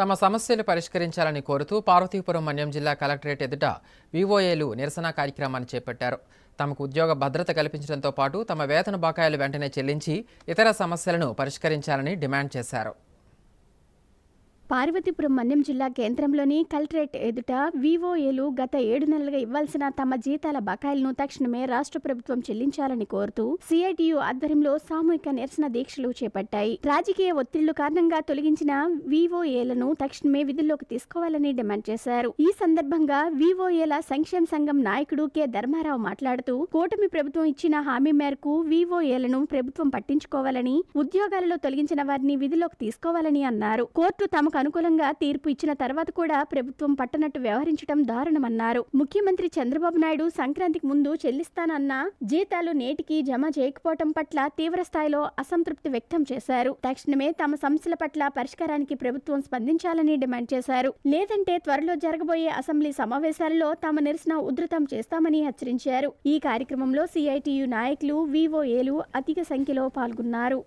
తమ సమస్యలు పరిష్కరించాలని కోరుతూ పార్వతీపురం మన్యం జిల్లా కలెక్టరేట్ ఎదుట వివోఏలు నిరసన కార్యక్రమాన్ని చేపట్టారు. తమకు ఉద్యోగ భద్రత కల్పించడంతో పాటు తమ వేతన బకాయిలు వెంటనే చెల్లించి ఇతర సమస్యలను పరిష్కరించాలని డిమాండ్ చేశారు. పార్వతీపురం మన్యం జిల్లా కేంద్రంలోని కలెక్టరేట్ ఎదుట వివోఏలు గత ఏడు నెలలుగా ఇవ్వాల్సిన తమ జీతాల బకాయిలను తక్షణమే రాష్ట్ర ప్రభుత్వం చెల్లించాలని కోరుతూ సిఐటియు ఆధ్వర్యంలో సామూహిక నిరసన దీక్షలు చేపట్టాయి. రాజకీయ ఒత్తిళ్ళు కారణంగా తొలగించిన వివోఏలను తక్షణమే విధుల్లోకి తీసుకోవాలని డిమాండ్ చేశారు. ఈ సందర్భంగా వివోఏల సంక్షేమ సంఘం నాయకుడు కె. ధర్మారావు మాట్లాడుతూ కూటమి ప్రభుత్వం ఇచ్చిన హామీ మేరకు వివోఏలను ప్రభుత్వం పట్టించుకోవాలని ఉద్యోగాలలో తొలగించిన వారిని విధుల్లోకి తీసుకోవాలని అన్నారు. కోర్టు తమకు అనుకూలంగా తీర్పు ఇచ్చిన తర్వాత కూడా ప్రభుత్వం పట్టనట్టు వ్యవహరించడం దారుణమన్నారు. ముఖ్యమంత్రి చంద్రబాబు నాయుడు సంక్రాంతికి ముందు చెల్లిస్తానన్న జీతాలు నేటికి జమ చేయకపోవటం పట్ల తీవ్ర స్థాయిలో అసంతృప్తి వ్యక్తం చేశారు. తక్షణమే తమ సమస్యల పట్ల పరిష్కారానికి ప్రభుత్వం స్పందించాలని డిమాండ్ చేశారు. లేదంటే త్వరలో జరగబోయే అసెంబ్లీ సమావేశాల్లో తమ నిరసన ఉధృతం చేస్తామని హెచ్చరించారు. ఈ కార్యక్రమంలో సిఐటియు నాయకులు వివోఏలు అధిక సంఖ్యలో పాల్గొన్నారు.